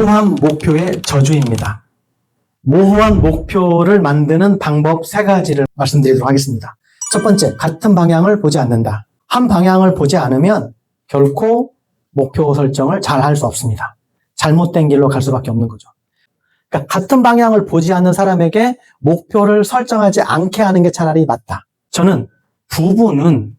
모호한 목표의 저주입니다. 모호한 목표를 만드는 방법 세 가지를 말씀드리도록 하겠습니다. 첫 번째, 같은 방향을 보지 않는다. 한 방향을 보지 않으면 결코 목표 설정을 잘 할 수 없습니다. 잘못된 길로 갈 수밖에 없는 거죠. 그러니까 같은 방향을 보지 않는 사람에게 목표를 설정하지 않게 하는 게 차라리 맞다. 저는 부부는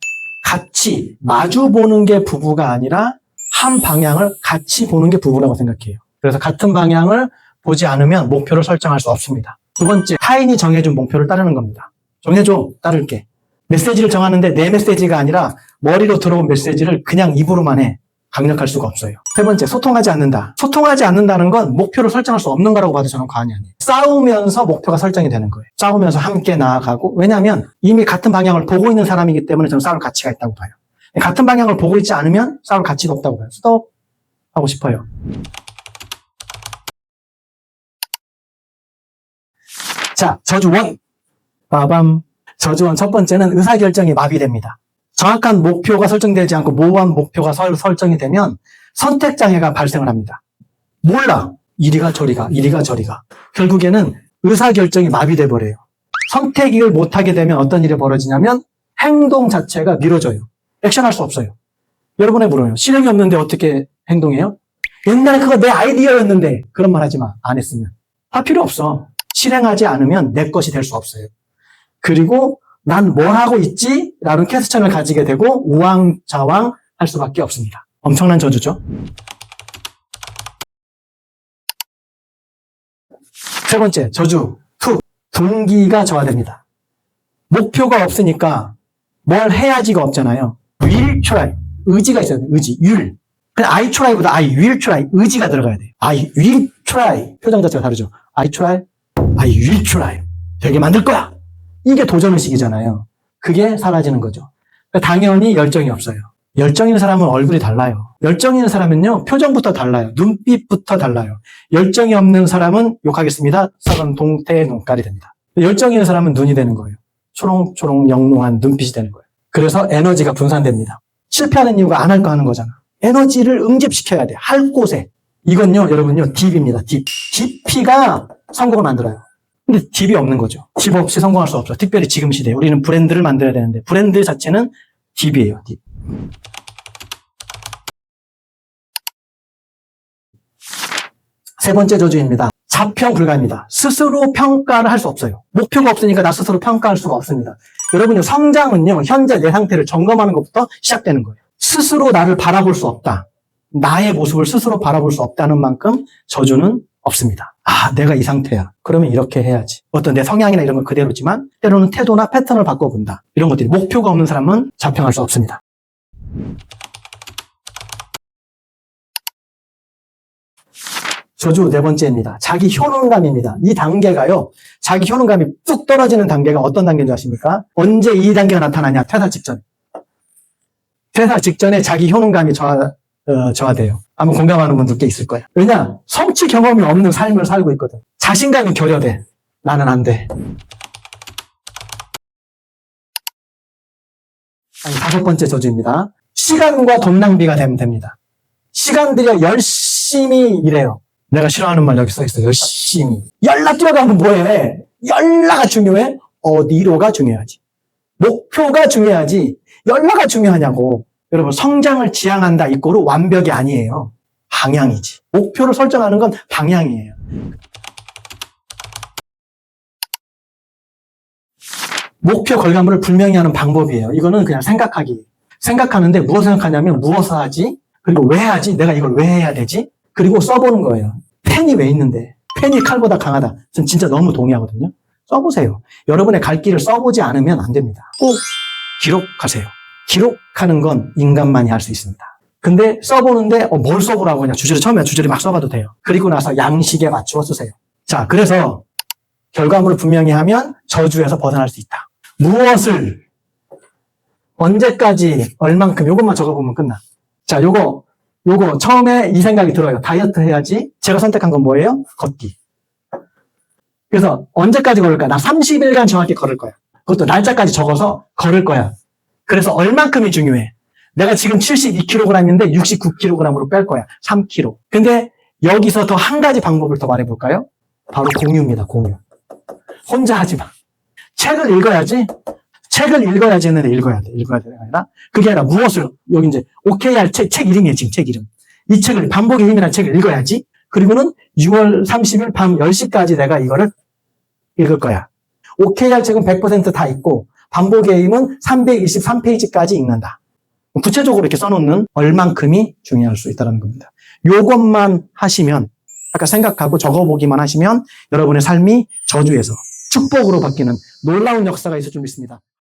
같이 마주 보는 게 부부가 아니라 한 방향을 같이 보는 게 부부라고 생각해요. 그래서 같은 방향을 보지 않으면 목표를 설정할 수 없습니다. 두 번째, 타인이 정해준 목표를 따르는 겁니다. 정해줘, 따를게. 메시지를 정하는데 내 메시지가 아니라 머리로 들어온 메시지를 그냥 입으로만 해. 강력할 수가 없어요. 세 번째, 소통하지 않는다. 소통하지 않는다는 건 목표를 설정할 수 없는 거라고 봐도 저는 과언이 아니에요. 싸우면서 목표가 설정이 되는 거예요. 싸우면서 함께 나아가고, 왜냐하면 이미 같은 방향을 보고 있는 사람이기 때문에 저는 싸울 가치가 있다고 봐요. 같은 방향을 보고 있지 않으면 싸울 가치가 없다고 봐요. 스톱 하고 싶어요. 자, 저주원. 빠밤. 저주원 첫 번째는 의사결정이 마비됩니다. 정확한 목표가 설정되지 않고 모호한 목표가 설, 설정이 되면 선택장애가 발생을 합니다. 몰라. 이리가 저리가, 이리가 저리가. 결국에는 의사결정이 마비돼 버려요. 선택을 못하게 되면 어떤 일이 벌어지냐면 행동 자체가 미뤄져요. 액션할 수 없어요. 여러분에 물어요. 실행이 없는데 어떻게 행동해요? 옛날에 그거 내 아이디어였는데 그런 말 하지 마. 안 했으면. 할 필요 없어. 실행하지 않으면 내 것이 될 수 없어요. 그리고 난 뭘 하고 있지? 라는 퀘스천을 가지게 되고 우왕좌왕 할 수밖에 없습니다. 엄청난 저주죠. 세 번째, 저주. 투. 동기가 저하됩니다. 목표가 없으니까 뭘 해야지가 없잖아요. will try. 의지가 있어야 돼. 의지. will. 그냥 I try보다 I will try. 의지가 들어가야 돼요. I will try. 표정 자체가 다르죠. Try. I will try. 되게 만들 거야. 이게 도전의식이잖아요. 그게 사라지는 거죠. 당연히 열정이 없어요. 열정 있는 사람은 얼굴이 달라요. 열정 있는 사람은요, 표정부터 달라요. 눈빛부터 달라요. 열정이 없는 사람은 욕하겠습니다. 썩은 동태 눈깔이 됩니다. 열정 있는 사람은 눈이 되는 거예요. 초롱초롱 영롱한 눈빛이 되는 거예요. 그래서 에너지가 분산됩니다. 실패하는 이유가 안 할 거 하는 거잖아. 에너지를 응집시켜야 돼. 할 곳에. 이건요, 여러분요, 딥입니다. 딥. 깊이가 성공을 만들어요. 근데 딥이 없는 거죠. 딥 없이 성공할 수 없죠. 특별히 지금 시대에. 우리는 브랜드를 만들어야 되는데, 브랜드 자체는 딥이에요, 딥. 세 번째 저주입니다. 자평 불가입니다. 스스로 평가를 할 수 없어요. 목표가 없으니까 나 스스로 평가할 수가 없습니다. 여러분요, 성장은요, 현재 내 상태를 점검하는 것부터 시작되는 거예요. 스스로 나를 바라볼 수 없다. 나의 모습을 스스로 바라볼 수 없다는 만큼 저주는 없습니다. 아, 내가 이 상태야. 그러면 이렇게 해야지. 어떤 내 성향이나 이런 건 그대로지만 때로는 태도나 패턴을 바꿔본다. 이런 것들이 목표가 없는 사람은 자평할 수 없습니다. 저주 네 번째입니다. 자기 효능감입니다. 이 단계가요, 자기 효능감이 뚝 떨어지는 단계가 어떤 단계인지 아십니까? 언제 이 단계가 나타나냐? 퇴사 직전. 퇴사 직전에 자기 효능감이 저하, 어, 저하돼요. 아마 공감하는 분들 꽤 있을 거예요. 왜냐? 성취 경험이 없는 삶을 살고 있거든. 자신감이 결여돼. 나는 안 돼. 아니, 다섯 번째 저주입니다. 시간과 돈 낭비가 되면 됩니다. 시간 들여 열심히 일해요. 내가 싫어하는 말 여기 써 있어요. 열심히. 연락 들어가면 뭐해? 연락가 중요해? 어디로가 중요하지. 목표가 중요하지. 연락가 중요하냐고. 여러분, 성장을 지향한다 이꼬로 완벽이 아니에요. 방향이지. 목표를 설정하는 건 방향이에요. 목표 결과물을 분명히 하는 방법이에요. 이거는 그냥 생각하기. 생각하는데 무엇을 생각하냐면 무엇을 하지? 그리고 왜 하지? 내가 이걸 왜 해야 되지? 그리고 써보는 거예요. 펜이 왜 있는데? 펜이 칼보다 강하다. 전 진짜 너무 동의하거든요. 써보세요. 여러분의 갈 길을 써보지 않으면 안 됩니다. 꼭 기록하세요. 기록하는 건 인간만이 할 수 있습니다. 근데 써보는데 어, 뭘 써보라고 하냐. 주저리 처음에 주저리 막 써봐도 돼요. 그리고 나서 양식에 맞추어 쓰세요. 자, 그래서 결과물을 분명히 하면 저주에서 벗어날 수 있다. 무엇을 언제까지 얼만큼 요것만 적어보면 끝나. 자, 요거 요거 처음에 이 생각이 들어요. 다이어트 해야지. 제가 선택한 건 뭐예요? 걷기. 그래서 언제까지 걸을까? 나 30일간 정확히 걸을 거야. 그것도 날짜까지 적어서 걸을 거야. 그래서 얼만큼이 중요해. 내가 지금 72kg인데 69kg으로 뺄 거야. 3kg. 근데 여기서 더 한 가지 방법을 더 말해볼까요? 바로 공유입니다, 공유. 혼자 하지 마. 책을 읽어야지. 책을 읽어야지 했는데 읽어야 돼. 읽어야 되가 아니라 그게 아니라 무엇을 여기 이제 OKR 책, 책 이름이에요. 지금 책 이름. 이 책을 반복의 힘이라는 책을 읽어야지. 그리고는 6월 30일 밤 10시까지 내가 이거를 읽을 거야. OKR 책은 100%다 읽고 반복의 힘은 323페이지까지 읽는다. 구체적으로 이렇게 써놓는 얼만큼이 중요할 수 있다는 겁니다. 요것만 하시면 아까 생각하고 적어보기만 하시면 여러분의 삶이 저주에서 축복으로 바뀌는 놀라운 역사가 있을 줄 믿습니다.